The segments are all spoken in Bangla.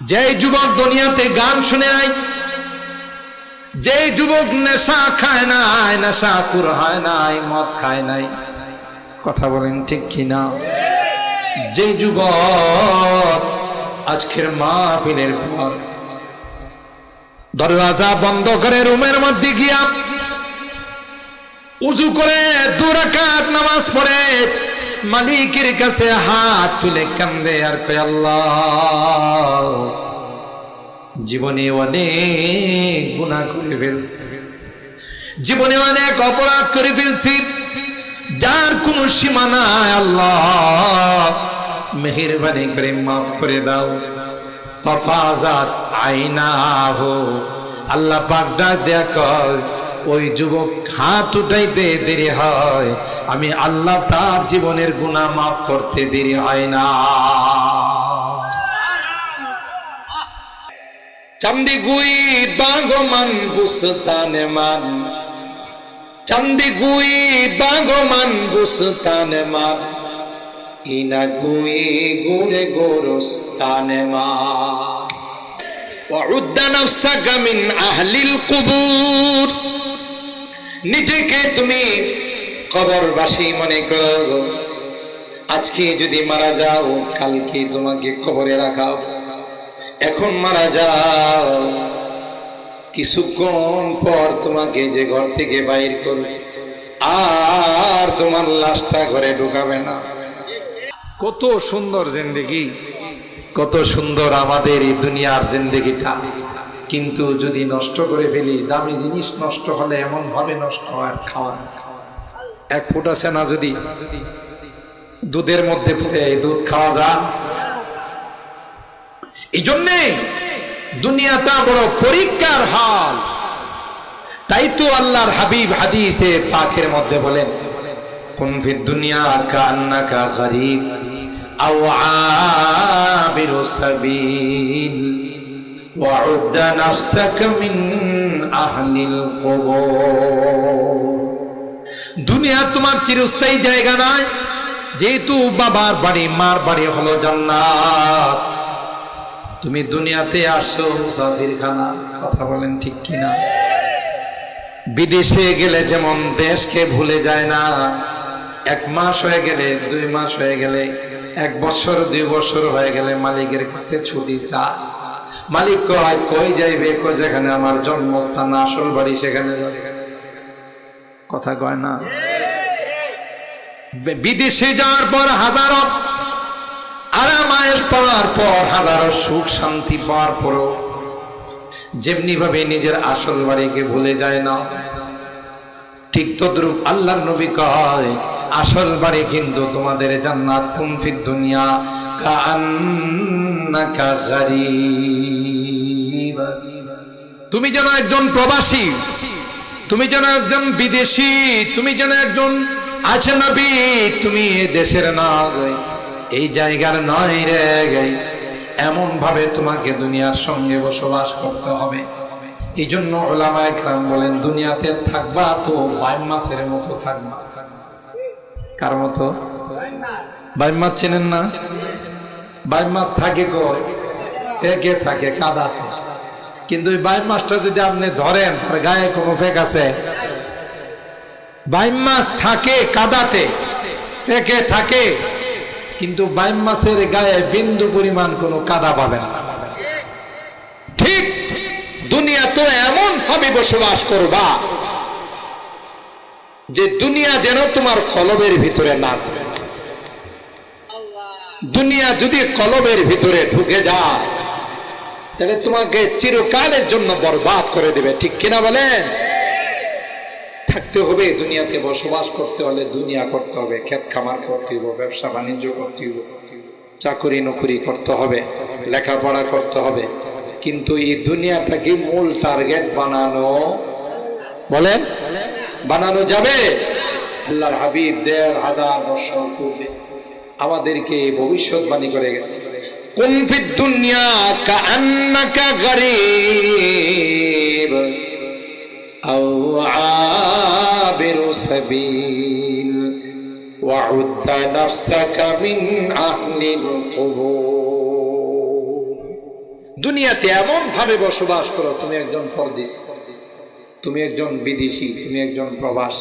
যে যুবক দুনিয়াতে গান শুনে নাই যে যুবক নেশা খায় নাই, নেশা কুর হয় নাই, মদ খায় নাই। কথা বলেন ঠিক কিনা? যে যুবক আজকের মাহফিলের পর দরওয়াজা বন্ধ করে রুমের মধ্যে গিয়া উজু করে দুরাকাত নামাজ পড়ে মালিকের কাছে হাত তুলে কান্দে আর কয়, আল্লাহ। জীবনে অনেক গুণা করে ফেলছি। জীবনে অনেক অপরাধ করে ফেলছি। যার কোনো সীমা নাই, আল্লাহ, মেহেরবানি করে মাফ করে দাও। হফাজাত আইনা হো আল্লাহ পাক ডাক দেয়া কর ওই যুবক হাত উঠাইতে দেরি হয়। আমি আল্লাহ তার জীবনের গুণা মাফ করতে দেরি হয় না। চান্দি গুই বাগমান বুসতানে মান চান্দি গুই বাগমান বুসতানে মান ইনা গুই গুরে গোরস্তানে মান وعد نفسك من أهل القبور নিজেকে তুমি কবরবাসী মনে করো আজকে যদি মারা যাও কালকে তোমাকে কবরে রাখাও এখন মারা যাও। কিছুক্ষণ পর তোমাকে যে ঘর থেকে বাইর করবে, আর তোমার লাশটা ঘরে ঢুকাবে না। কত সুন্দর জিন্দেগি, কত সুন্দর আমাদের এই দুনিয়ার জিন্দেগিটা। কিন্তু যদি নষ্ট করে ফেলি, দামি জিনিস নষ্ট হলে এমন ভাবে নষ্ট হয় আর খাওয়া এক ফুট আছে না যদি? দুধের মধ্যে এই দুধ খাওয়া যায়। এই জন্যে দুনিয়াটা বড় পরীক্ষার হাল তাই তো আল্লাহর হাবিব হাদিসে পাখের মধ্যে বলেন কোন ফির দুনিয়া কান্নাকা গরিব আও আবিরু সাবিল وعد نفسك من أهل القبور দুনিয়া তোমার চিরস্থায়ী জায়গা নয় যেহেতু বাবার বাড়ি মার বাড়ি হলো জান্নাত তুমি দুনিয়াতে আসছো মুসাফির খানা কথা বলেন ঠিক কিনা? বিদেশে গেলে যেমন দেশকে ভুলে যায় না, এক মাস হয়ে গেলে, দুই মাস হয়ে গেলে, এক বছর, দুই বছর হয়ে গেলে মালিকের কাছে ছুটি চা মালিক কয়, কই যাইবে? কই যেখানে আমার জন্মস্থান, আসল বাড়ি সেখানে কথা কয় না। বিদেশে যাওয়ার পর হাজারো আরামায়ের পাওয়ার পর হাজারো সুখ শান্তি পাওয়ার পরও যেমনি ভাবে নিজের আসল বাড়িকে ভুলে যায় না, ঠিক তদ্রুপ আল্লাহ নবী কয়, আসল বাড়ি কিন্তু তোমাদের জান্নাত কুমফিদ দুনিয়া গারিব। তুমি যেন একজন প্রবাসী, তুমি যেন একজন বিদেশি, তুমি যেন একজন আছে নবী, তুমি দেশের নয় এই জায়গার নয় রে এমন ভাবে তোমাকে দুনিয়ার সঙ্গে বসবাস করতে হবে। এই জন্য ওলামা একরাম বলেন, দুনিয়াতে থাকবা তো বাইম মাসের মতো থাকবা। কার মতো? বাইম মাছ চেনেন না? বাইম মাছ থাকে ফেকে থাকে, কাদা কিন্তু ওই বাইম মাছটা যদি আপনি ধরেন আর গায়ে কোনো ফেক আছে? বাইম মাছ থাকে কাদাতে, ফেকে থাকে। কিন্তু বাইম মাছের গায়ে বিন্দু পরিমাণ কোনো কাদা পাবেন না। ঠিক দুনিয়া তো এমন ভাবে বসবাস করবা যে দুনিয়া যেন তোমার কলবের ভিতরে না দুনিয়া যদি কলবের ভিতরে ঢুকে যায়, তাহলে তোমাকে চিরকালের জন্য বরবাদ করে দেবে। ঠিক কিনা বলেন? থাকতে হবে, দুনিয়াতে বসবাস করতে হলে দুনিয়া করতে হবে ক্ষেত খামার করতে হবে ব্যবসা বাণিজ্য করতে হবে চাকরি নকরি করতে হবে, লেখাপড়া করতে হবে। কিন্তু এই দুনিয়াটাকে মূল টার্গেট বানানো বলেন, বানানো যাবে। আল্লাহর হাবিব দেড় হাজার বছর পূর্বে আমাদেরকে ভবিষ্যৎবাণী করে গেছে। কুন ফিদ দুনিয়া কাআন্নাকা গরিব। আও আবিরু সাবিল وعد نفسك من أهل القبور দুনিয়াতে এমন ভাবে বসবাস করো তুমি একজন পরদেশ তুমি একজন বিদেশি তুমি একজন প্রবাস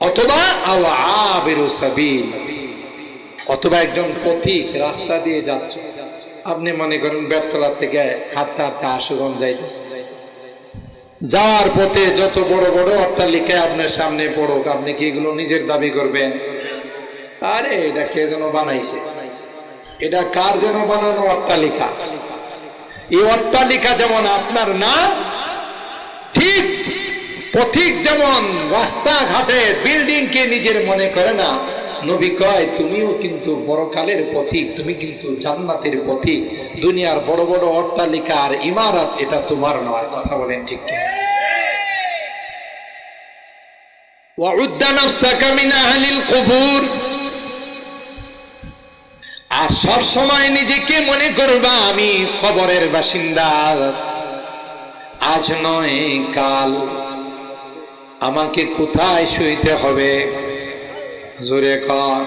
অথবা আও আবিরু সাবিল অথবা একজন পথিক রাস্তা দিয়ে যাচ্ছ আপনি মনে করেন বেতলা থেকে হাঁটতে হাঁটতে আশুগঞ্জ যাইতেছে যাওয়ার পথে যত বড় বড় অট্টালিকায় আপনার সামনে পড়ুক, আপনি কি এগুলো নিজের দাবি করবেন? আরে, এটা কে যেন বানাইছে? এটা কার যেন বানানো অট্টালিকা? এই অট্টালিকা যেমন আপনার না, ঠিক পথিক যেমন রাস্তাঘাটে বিল্ডিং কে নিজের মনে করে না। নবী কয়, তুমিও কিন্তু বড়কালের পথিক, তুমি কিন্তু জান্নাতের পথিক। দুনিয়ার বড় বড় অট্টালিকা আর ইমারত, এটা তোমার নয়। কথা বলেন ঠিক আর সব সময় নিজেকে মনে করবা আমি কবরের বাসিন্দা। আজ নয়, কাল। আমাকে কোথায় শুইতে হবে? জোরে কর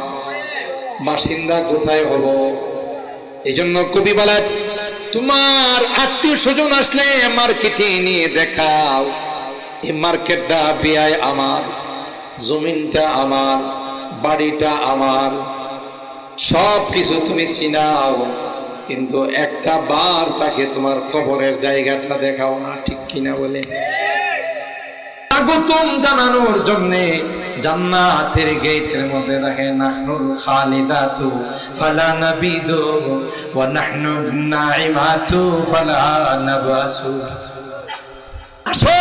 বাসিন্দা কোথায় হব? এই জন্য কবি বলে তোমার আত্মীয় স্বজন আসলে মার্কেটে নিয়ে দেখাও। এই মার্কেটটা বিয়ায় আমার। জমিনটা আমার, বাড়িটা আমার সব কিছু তুমি চিনাও। কিন্তু একটা বার তাকে তোমার কবরের জায়গাটা দেখাও না, ঠিক কিনা বলে? স্বাগতম জানানোর জন্য জান্নাতের গেটের মধ্যে দেখে, নাহনুল খালিদাতু ফালা নাবিদু ওয়া নাহনু নাইমাতু ফালা নাবাসু আসো!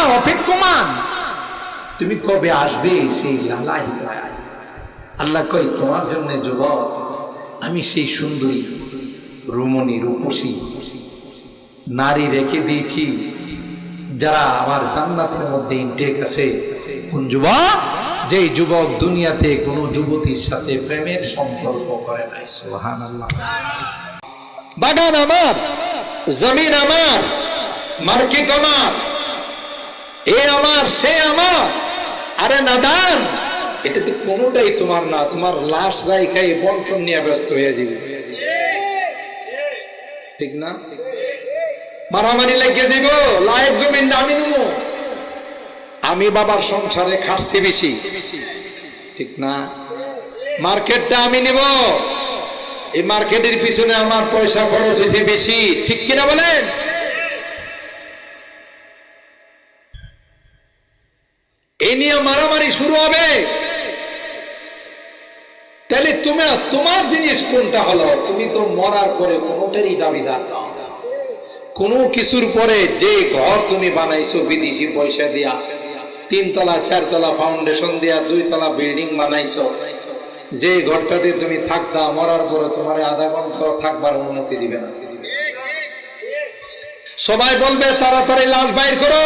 আমরা অপেক্ষমান তুমি কবে আসবে সেই লালাই আল্লাহ কই, তোমার জন্য যুবক, আমি সেই সুন্দরী, রুমণী, রূপসী, নারী রেখে দিয়েছি, যারা আমার জান্নাতের মধ্যে ইনটেক আছে। কোন যুবক? যেই যুবক দুনিয়াতে কোনো যুবতীর সাথে প্রেমের সম্পর্ক করে নাই সোহান বাগান আমার, জমিন আমার, মার্কেট আমার। এ আমার, সে আমার। আরে নাদান এটাতে কোনোটাই তোমার না, তোমার লাশ বন্টন নিয়ে ব্যস্ত হয়ে যাবে। ঠিক না? মারামারি লাগিয়ে দিব লাইফ জমিন আমি নেব আমি বাবার সংসারে খাটছি বেশি। ঠিক না? মার্কেটটা আমি নেব। এই মার্কেটের পিছনে আমার পয়সা খরচ হয়েছে বেশি। ঠিক কিনা বলেন? নিয়ে মারামারি শুরু হবে। তাহলে তুমি তোমার জিনিস কোনটা হলো? তুমি তো মরার পরে কোনোটারই দাবিদার না কোনো কিছুর পরে যে ঘর তুমি বানাইছো, বিদেশি পয়সা দিয়া, তিনতলা, চারতলা ফাউন্ডেশন দিয়া, দুইতলা বিল্ডিং বানাইছো, যে ঘরটাতে তুমি থাকতা, মরার পরে তোমার আধা ঘণ্টা থাকবার অনুমতি দিবে না। সবাই বলবে, তাড়াতাড়ি লাশ বাইর করো।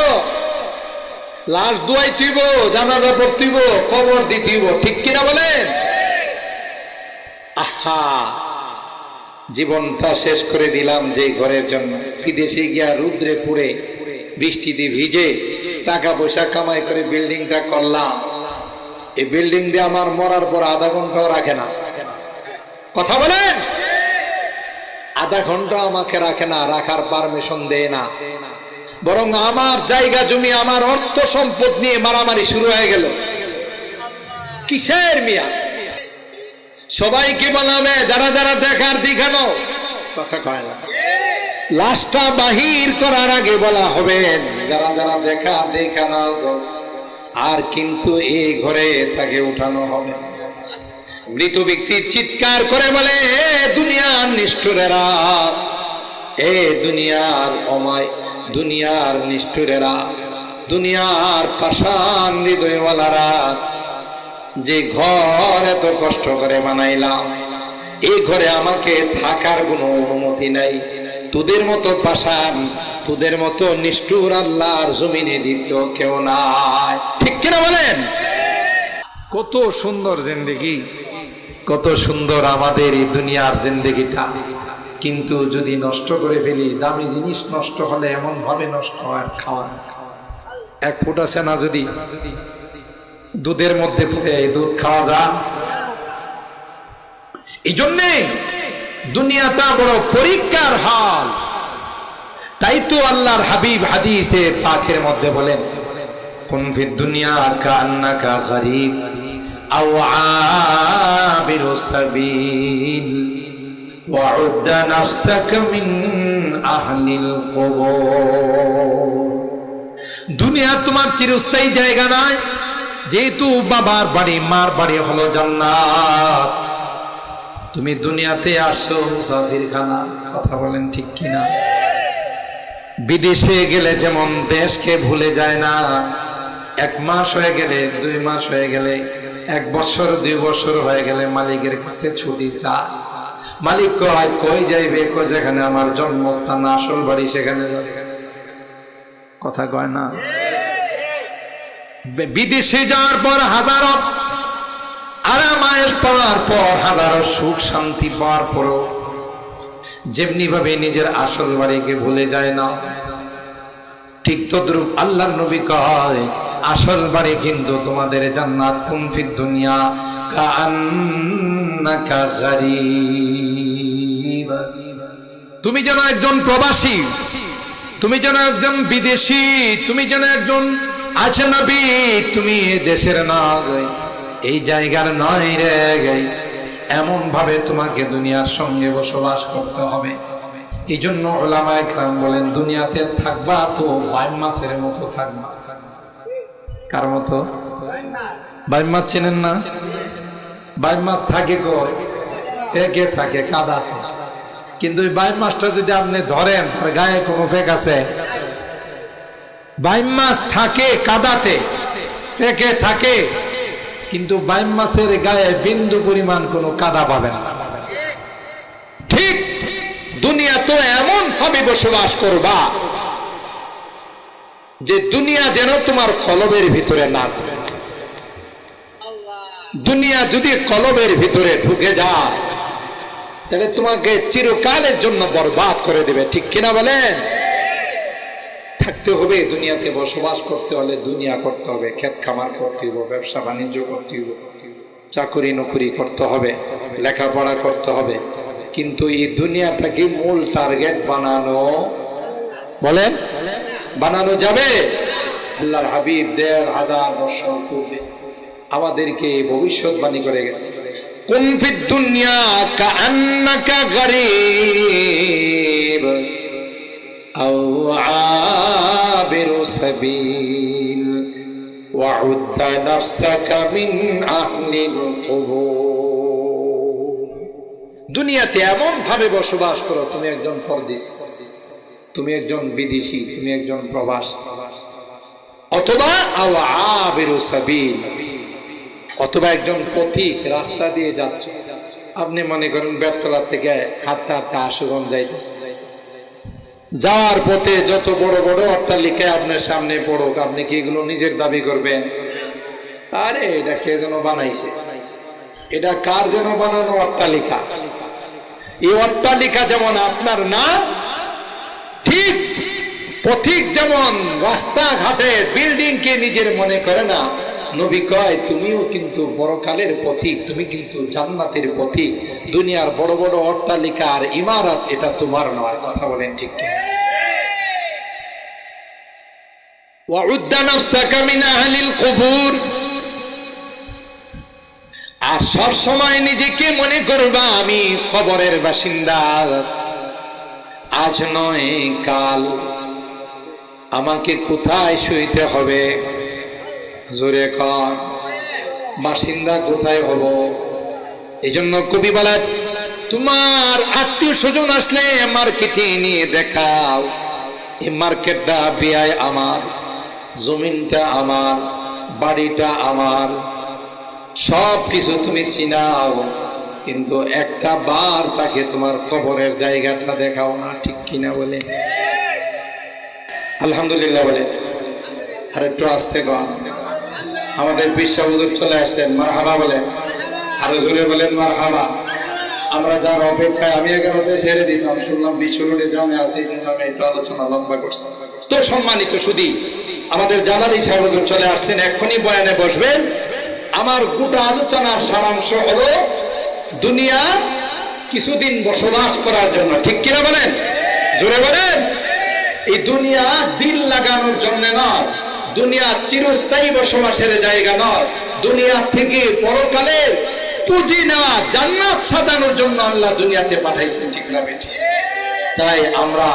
লাশ দুয়াই তুইব জানাজা পড়তিব খবর দিতিব ঠিক কিনা বলেন? আহা! জীবনটা শেষ করে দিলাম যে ঘরের জন্য। বিদেশে গিয়া রুদ্রে পুড়ে, বৃষ্টিতে ভিজে, টাকা পয়সা কামাই করে বিল্ডিংটা করলাম। এই বিল্ডিং দিয়ে আমার মরার পর আধা ঘন্টাও রাখে না। কথা বলেন? আধা ঘণ্টা আমাকে রাখে না, রাখার পারমিশন দেয় না। বরং আমার জায়গা জমি, আমার অর্থ সম্পদ নিয়ে মারামারি শুরু হয়ে গেল। কিসের মিয়া? সবাইকে বলাবে যারা যারা দেখার দেখানো কথা কয় না। লাশটা বাহির করার আগে বলা হবে, যারা যারা দেখা দেখানো আর কিন্তু এই ঘরে তাকে উঠানো হবে। মৃত ব্যক্তি চিৎকার করে বলে, এ, দুনিয়ার নিষ্ঠুরেরা, এ দুনিয়ার অমায় দুনিয়ার নিষ্ঠুরেরা, দুনিয়ার পাষাণ হৃদয়ওয়ালারা, যে ঘর এত কষ্ট করে বানাইলাম এই ঘরে আমাকে থাকার কোনো অনুমতি নাই। তোদের মতো পাশান তোদের মতো নিষ্ঠুর আল্লাহর জমিনে দ্বিতীয় কেউ নাই। ঠিক কিনা বলেন? কত সুন্দর জিন্দেগি, কত সুন্দর আমাদের এই দুনিয়ার জিন্দেগিটা। কিন্তু যদি নষ্ট করে ফেলি, দামি জিনিস নষ্ট হলে এমন ভাবে নষ্ট হয় খাওয়া এক ফুট আছে না যদি? দুধের মধ্যে দুধ খাওয়া যা এই জন্যে দুনিয়াটা বড় পরীক্ষার হাল। তাই তো আল্লাহর হাবিব হাদিসে পাখের মধ্যে বলেন, কোন ফির দুনিয়া কান্নাকা গরিব, আও আবির সাবিল। وعد نفسك من أهل القبور দুনিয়া তোমার চিরস্থায়ী জায়গা নয় যেহেতু বাবার বাড়ি মার বাড়ি হলো জান্নাত তুমি দুনিয়াতে আসছো মুসাফির খানা কথা বলেন ঠিক কিনা বিদেশে গেলে যেমন দেশকে ভুলে যায় না এক মাস হয়ে গেলে দুই মাস হয়ে গেলে এক বছর দুই বছর হয়ে গেলে মালিকের কাছে ছুটি চা মালিক কয়, কই যাইবে? কই যেখানে আমার জন্মস্থান, আসল বাড়ি সেখানে যাবে? কথা কয় না? বিদেশে যাওয়ার পর হাজারো আরাম আয়েস পাওয়ার পর হাজারো সুখ শান্তি পাওয়ার পরও যেমনি ভাবে নিজের আসল বাড়িকে ভুলে যায় না, ঠিক তদ্রুপ আল্লাহর নবী কয়, আসল বাড়ি কিন্তু তোমাদের জান্নাত কুমফির দুনিয়া। তুমি যেন একজন প্রবাসী, তুমি যেন একজন বিদেশি, তুমি যেন একজন আজনবী, তুমি দেশের নয় এই জায়গার নয় রে এমন ভাবে তোমাকে দুনিয়ার সঙ্গে বসবাস করতে হবে। এই জন্য ওলামা একরাম বলেন, দুনিয়াতে থাকবা তো মাসের মতো থাকবা। কার মতো? বাইম মাছ চেনেন না? বাইম মাছ থাকে ফেকে থাকে? কাদা। কিন্তু ওই বাইম মাছটা যদি আপনি ধরেন, তার গায়ে কোনো ফেক আছে? বাইম থাকে কাদাতে ফেকে থাকে? কিন্তু বাইম মাছের গায়ে বিন্দু পরিমাণ কোনো কাদা পাবেন না। ঠিক দুনিয়া তো এমন ভাবে বসবাস করবা, যে দুনিয়া যেন তোমার কলবের ভিতরে না। দুনিয়া যদি কলবের ভিতরে ঢুকে যায়, তাহলে তোমাকে চিরকালের জন্য বরবাদ করে দেবে। ঠিক কিনা বলেন? থাকতে হবে, দুনিয়াতে বসবাস করতে হলে দুনিয়া করতে হবে ক্ষেত খামার করতে হবে ব্যবসা বাণিজ্য করতে হবে চাকরি নকরি করতে হবে, লেখাপড়া করতে হবে। কিন্তু এই দুনিয়াটাকে মূল টার্গেট বানানো, বলেন, বানানো যাবে? আল্লাহর হাবিব দেড় হাজার বছর পূর্বে আমাদেরকে ভবিষ্যৎবাণী করে গেছে কুন ফিদ দুনিয়া কাআন্নাকা গরীব আও আবিরু সাবিল وعد نفسك من أهل القبور দুনিয়াতে এমন ভাবে বসবাস করো তুমি একজন পরদেশ তুমি একজন বিদেশি তুমি একজন প্রবাস অথবা আও আবিরু সাবিল অথবা একজন পথিক রাস্তা দিয়ে যাচ্ছে। আপনি মনে করেন বেতলা থেকে হাঁটতে হাঁটতে আশুগঞ্জ যাইতেছে। যাওয়ার পথে যত বড় বড় অট্টালিকা আপনার সামনে পড়ুক, আপনি কি এগুলো নিজের দাবি করবেন? আরে, এটা কে যেন বানাইছে? এটা কার যেন বানানো অট্টালিকা? এই অট্টালিকা যেমন আপনার না, ঠিক পথিক যেমন রাস্তাঘাটে বিল্ডিং কে নিজের মনে করে না নবী কয়, তুমিও কিন্তু বড়কালের পথিক, তুমি কিন্তু জান্নাতের পথিক। দুনিয়ার বড় বড় অট্টালিকা আর ইমারত, এটা তোমার নয়। কথা বলেন ঠিক আর সব সময় নিজেকে মনে করবা আমি কবরের বাসিন্দা। আজ নয় কাল, আমাকে কোথায় শুইতে হবে? জোরে বাসিন্দা কোথায় হব এই জন্য কবি বলে তোমার আত্মীয় স্বজন আসলে মার্কেটে নিয়ে দেখাও। এই মার্কেটটা বিয়ায় আমার, জমিনটা আমার, বাড়িটা আমার। সব কিছু তুমি চিনাও, কিন্তু একটা বার তাকে তোমার কবরের জায়গাটা দেখাও না, ঠিক কিনা বলে? আলহামদুলিল্লাহ বলে। আর একটু আসতে গো আমাদের বিশ্ব হুজুর চলে আসেন মার হাবা বলেন। আরও জোরে বলেন মার হাবা আমরা যার অপেক্ষায়, আমি এগারোটায় ছেড়ে দিতাম শুনলাম বিশ্ব রোডে জামে আছে, এই জন্য আমি একটু আলোচনা লম্বা করছি। তো সম্মানিত সুদী আমাদের জালালি সাহেব চলে আসছেন, এক্ষুনি বয়ানে বসবেন। আমার গোটা আলোচনার সারাংশ হলো দুনিয়া কিছুদিন বসবাস করার জন্য। ঠিক কিনা বলেন? জোরে বলেন? এই দুনিয়া দিল লাগানোর জন্য নয়। দুনিয়া চিরস্থায়ী বসবাসের জায়গা নয়। দুনিয়া থেকে পরকালের পুঁজি নেওয়া, জান্নাত সাজানোর জন্য আল্লাহ দুনিয়াতে পাঠাইছেন, ঠিক না বেটি তাই আমরা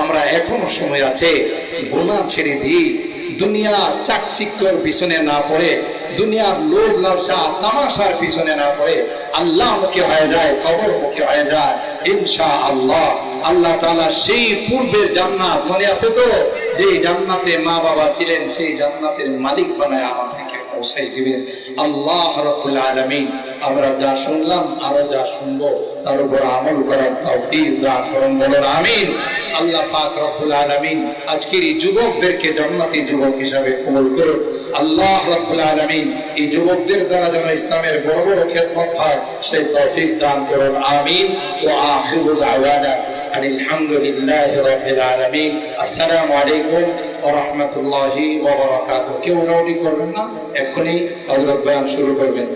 আমরা এখনও সময় আছে গোনা ছেড়ে দিই। দুনিয়া চাকচিক্যর পিছনে না পড়ে, দুনিয়ার লোভ লালসা তামাশার পিছনে না পড়ে, আল্লাহ মুখে হয়ে যায়, কবর মুখে হয়ে যায় ইনশা আল্লাহ আল্লাহ তাআলা সেই পূর্বের জান্নাত মনে আছে তো? যে জান্নাতে মা বাবা ছিলেন, সেই জান্নাতের মালিক বানায় আমাদেরকে পৌঁছাই দিবেন। আল্লাহ রাব্বুল আলামিন, আমরা যা শুনলাম, আরও যা শুনব, তার উপর আমল করার তৌফিক দান করুন, বলুন আমিন। আল্লাহ পাক রব্বুল আলামিন, আজকের এই যুবকদেরকে জান্নাতি যুবক হিসাবে কবুল করুন। আল্লাহ রব্বুল আলামিন, এই যুবকদের দ্বারা যেন ইসলামের বড় বড় খেদমত হয়, সেই তৌফিক দান করুন, আমিন। ও আখিরু দাওয়ানা। الحمد لله رب العالمين السلام عليكم ورحمة الله وبركاته كيف نوري قربنا اكوني أولاد بيان شروع قربنا